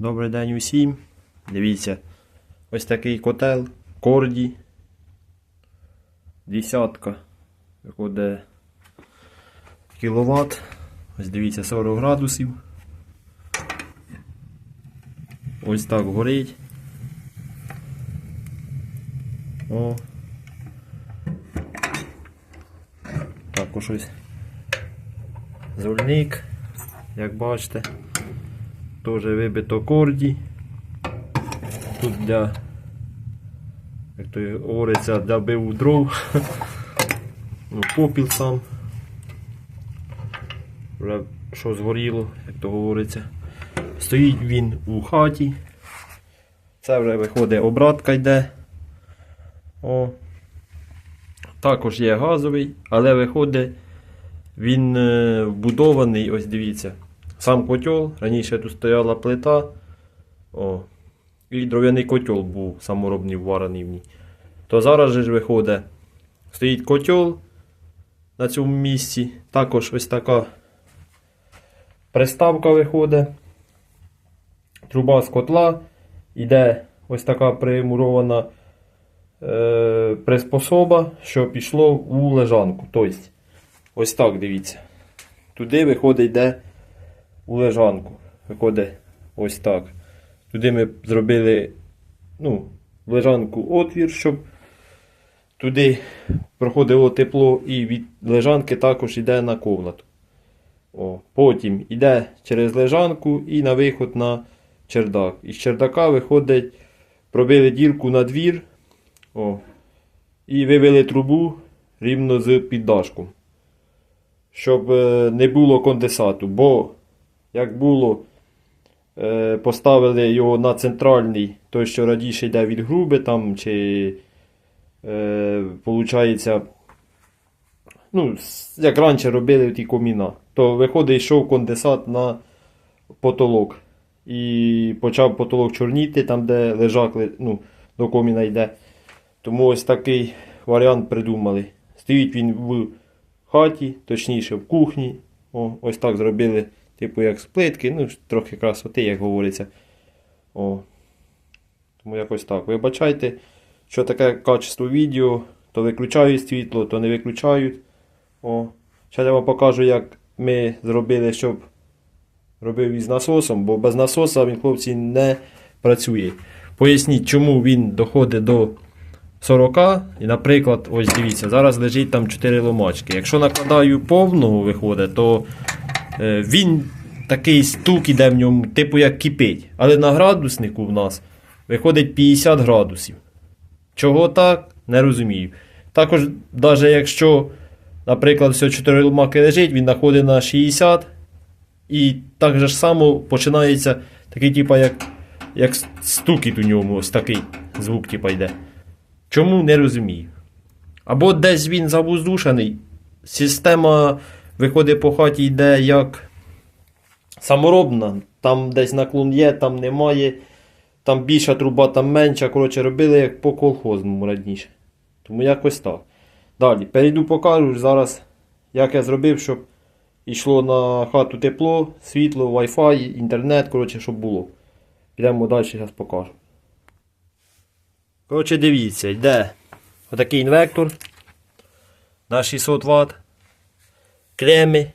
Добрий день усім. Дивіться, ось такий котел Корді. Десятка. Виходить кіловат. Ось дивіться 40 градусів. Ось так горить. О. Також ось зольник, як бачите. Теж вибито корді. Тут для, як то говориться, для биву дров. Ну, попіл сам. Вже що згоріло, як то говориться. Стоїть він у хаті. Це вже виходить обратка йде. О. Також є газовий, але виходить він е, вбудований, ось дивіться. Сам котел, раніше тут стояла плита. О, і дров'яний котел був саморобний варений в ній. То зараз же ж виходить, стоїть котел на цьому місці. Також ось така приставка виходить. Труба з котла. Іде ось така примурована е, приспособа, що пішло у лежанку. Тобто, ось так дивіться. Туди виходить йде у лежанку. Виходить ось так. Туди ми зробили ну, в лежанку отвір, щоб туди проходило тепло і від лежанки також йде на комнату. О, потім йде через лежанку і на виход на чердак. Із чердака виходить, пробили дірку на двір о, і вивели трубу рівно з піддашком. Щоб е, не було конденсату, бо як було, е, поставили його на центральний, той, що радіше йде від груби, там, чи е, ну, як раніше робили ті коміна, то виходить, йшов конденсат на потолок. І почав потолок чорніти, там, де лежак ну, до коміна йде. Тому ось такий варіант придумали. Стоїть він в хаті, точніше в кухні. О, ось так зробили, типу як з плитки, ну трохи красоти, як говориться. О. Тому якось так. Вибачайте, що таке качество відео, то виключають світло, то не виключають. О. Зараз я вам покажу, як ми зробили, щоб робив із насосом, бо без насоса він, хлопці, не працює. Поясніть, чому він доходить до 40. І, наприклад, ось дивіться, зараз лежить там 4 ломачки. Якщо накладаю повного виходить, то він такий стук іде в ньому, типу як кипить. Але на градуснику в нас виходить 50 градусів. Чого так, не розумію. Також, навіть якщо, наприклад, все 4 ломаки лежить, він знаходить на 60. І так же ж само починається такий, типа, як, як стукіт у ньому, ось такий звук, типа, йде. Чому не розумію. Або десь він завоздушений. Система виходить по хаті, йде як саморобна. Там десь наклон є, там немає. Там більша труба, там менша. Коротше, робили як по колхозному раніше. Тому якось так. Далі, перейду покажу зараз, як я зробив, щоб йшло на хату тепло, світло, Wi-Fi, інтернет, коротше, щоб було. Підемо далі, зараз покажу. Коротше, дивіться, йде отакий інвектор на 600 Вт. Клеми.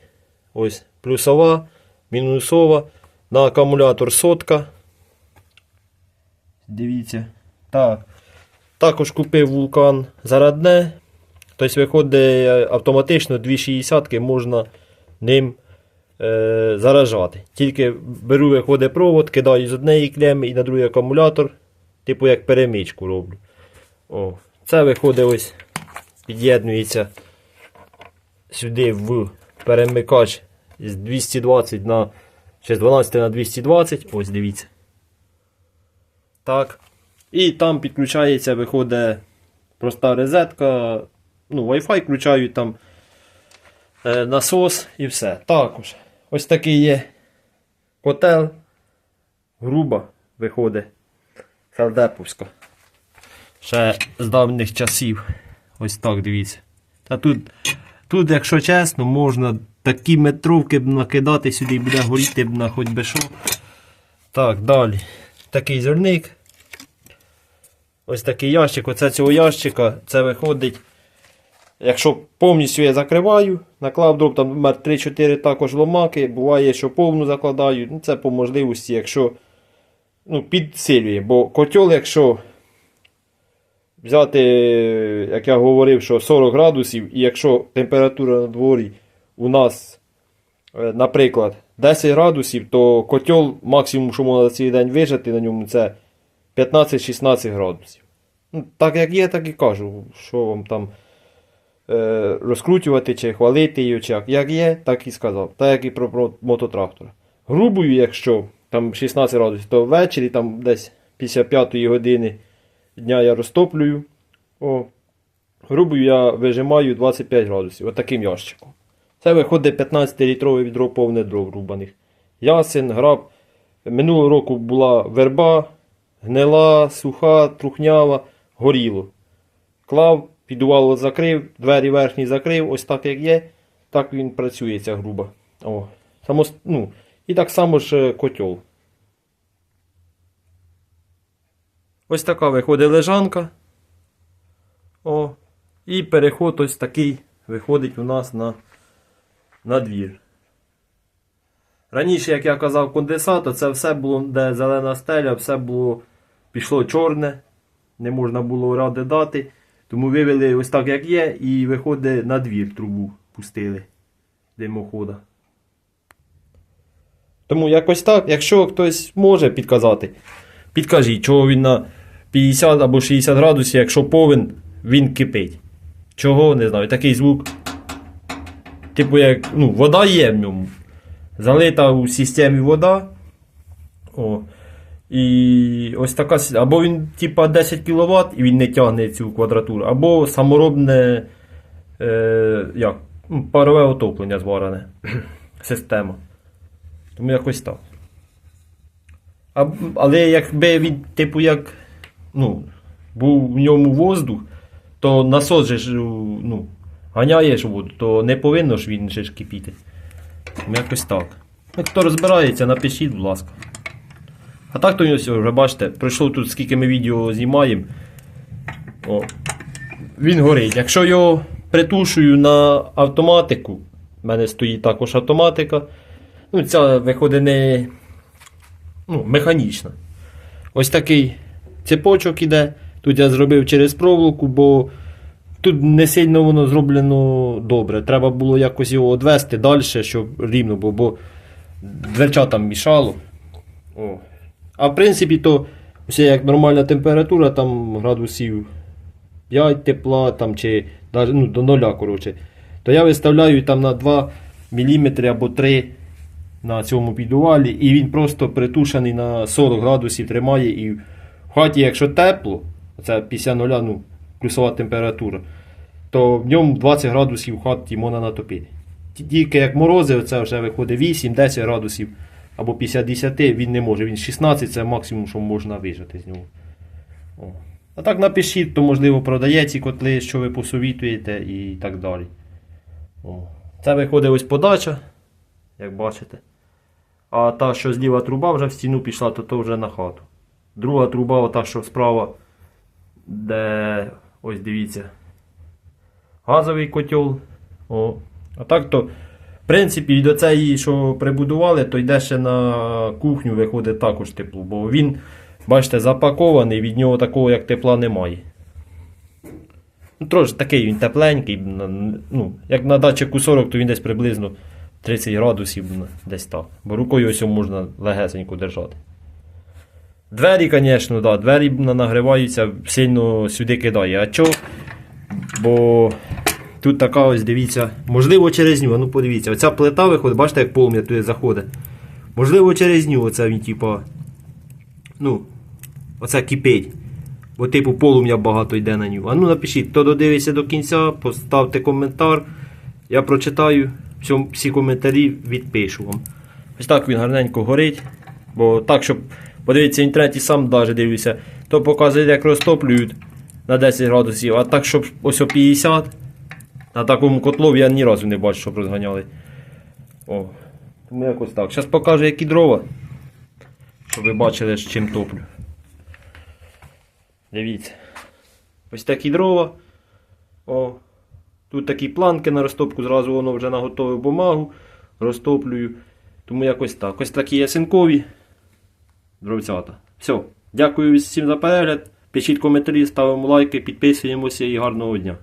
Ось плюсова, мінусова. На акумулятор сотка. Дивіться. Так. Також купив вулкан зарядне. Тобто виходить е, автоматично 260 можна ним е, заражати. Тільки беру виходить провод, кидаю з однієї клеми і на другий акумулятор. Типу як перемичку роблю. О, це виходить ось, під'єднується сюди в перемикач з 220 на чи з 12 на 220. Ось дивіться. Так. І там підключається, виходить проста розетка. Ну, Wi-Fi включають там е, насос і все. Також. Ось такий є котел. Груба виходить. Сардеповська. Ще з давніх часів. Ось так дивіться. Та тут, тут, якщо чесно, можна такі метровки б накидати сюди і буде горіти б на хоч би що. Так, далі. Такий зерник. Ось такий ящик. Оце цього ящика. Це виходить. Якщо повністю я закриваю, наклав дроб, там 3-4 також ломаки. Буває, що повну закладаю. Ну, це по можливості, якщо ну, підсилює. Бо котел, якщо взяти, як я говорив, що 40 градусів, і якщо температура на дворі у нас, е, наприклад, 10 градусів, то котел максимум, що можна за цей день вижити на ньому, це 15-16 градусів. Ну, так як є, так і кажу. Що вам там е, розкручувати чи хвалити його, чи як. Як є, так і сказав. Так як і про, про мототрактор. Грубою, якщо там 16 градусів, то ввечері там десь після 5 години дня я розтоплюю. О, грубою я вижимаю 25 градусів. Отаким ящиком. Це виходить 15-літрове відро повне дров рубаних. Ясен, граб. Минулого року була верба, гнила, суха, трухнява, горіло. Клав, підувало закрив, двері верхні закрив, ось так як є, так він працює ця груба. О, само, ну, і так само ж е, котел. Ось така виходить лежанка. О, і переход ось такий виходить у нас на, на двір. Раніше, як я казав, конденсат, це все було, де зелена стеля, все було пішло чорне, не можна було ради дати. Тому вивели ось так, як є, і виходить на двір трубу пустили димохода. Тому якось так, якщо хтось може підказати, підкажіть, чого він на 50 або 60 градусів, якщо повен, він кипить. Чого, не знаю, такий звук. Типу, як ну, вода є в ньому. Залита у системі вода. О. І ось така. Або він, типа, 10 кВт і він не тягне цю квадратуру, або саморобне е, як, ну, парове отоплення зварене. Система. Тому якось так. А, але якби він, типу, як ну, був в ньому воздух, то насос же ж, ну, ганяєш воду, то не повинно ж він же ж кипіти. Якось так. Ну, Хто розбирається, напишіть, будь ласка. А так то ось вже бачите, пройшло тут скільки ми відео знімаємо. О, він горить. Якщо його притушую на автоматику, в мене стоїть також автоматика. Ну, ця виходить не ну, механічна. Ось такий цепочок іде. Тут я зробив через проволоку, бо тут не сильно воно зроблено добре. Треба було якось його відвести далі, щоб рівно було, бо дверчатам мішало. О. А в принципі, то все як нормальна температура, там градусів 5 тепла, там, чи ну, до нуля, коротше, то я виставляю там на 2 мм або 3 на цьому підувалі, і він просто притушений на 40 градусів тримає. І хаті, якщо тепло, це після нуля, ну, плюсова температура, то в ньому 20 градусів хаті можна натопити. Тільки як морози, це вже виходить 8-10 градусів або 50 він не може. Він 16 це максимум, що можна вижати з нього. О. А так напишіть, то можливо продає ці котли, що ви посовітуєте і так далі. О. Це виходить ось подача, як бачите. А та, що зліва труба вже в стіну пішла, то то вже на хату. Друга труба, ота, що справа, де ось дивіться. Газовий котел. О. А так то, в принципі, до цієї, що прибудували, то йде ще на кухню, виходить також тепло. Бо він, бачите, запакований, від нього такого як тепла немає. Ну, трошки такий він тепленький. Ну, як на датчику 40, то він десь приблизно 30 градусів десь так. Бо рукою ось можна легесенько держати. Двері, звісно, да, двері на- нагріваються, сильно сюди кидає. А чого? Бо тут така ось, дивіться, можливо через нього, ну подивіться, оця плита виходить, бачите, як полум'я туди заходить. Можливо, через нього оце він, типа, ну, оце кипить. Бо, типу, полум'я багато йде на нього. А ну напишіть, хто додивиться до кінця, поставте коментар. Я прочитаю всі коментарі, відпишу вам. Ось так він гарненько горить. Бо так, щоб подивитися в інтернеті, сам навіть дивлюся, то показує, як розтоплюють на 10 градусів, а так, щоб ось о 50. На такому котлові я ні разу не бачу, щоб розганяли. О. Тому якось так. Зараз покажу, які дрова. щоб ви бачили, з чим топлю. Дивіться. Ось такі дрова. О, тут такі планки на розтопку, зразу воно вже наготовив бумагу, розтоплюю. Тому якось так. Ось такі ясенкові дровцята. Все. Дякую всім за перегляд. Пишіть коментарі, ставимо лайки, підписуємося і гарного дня.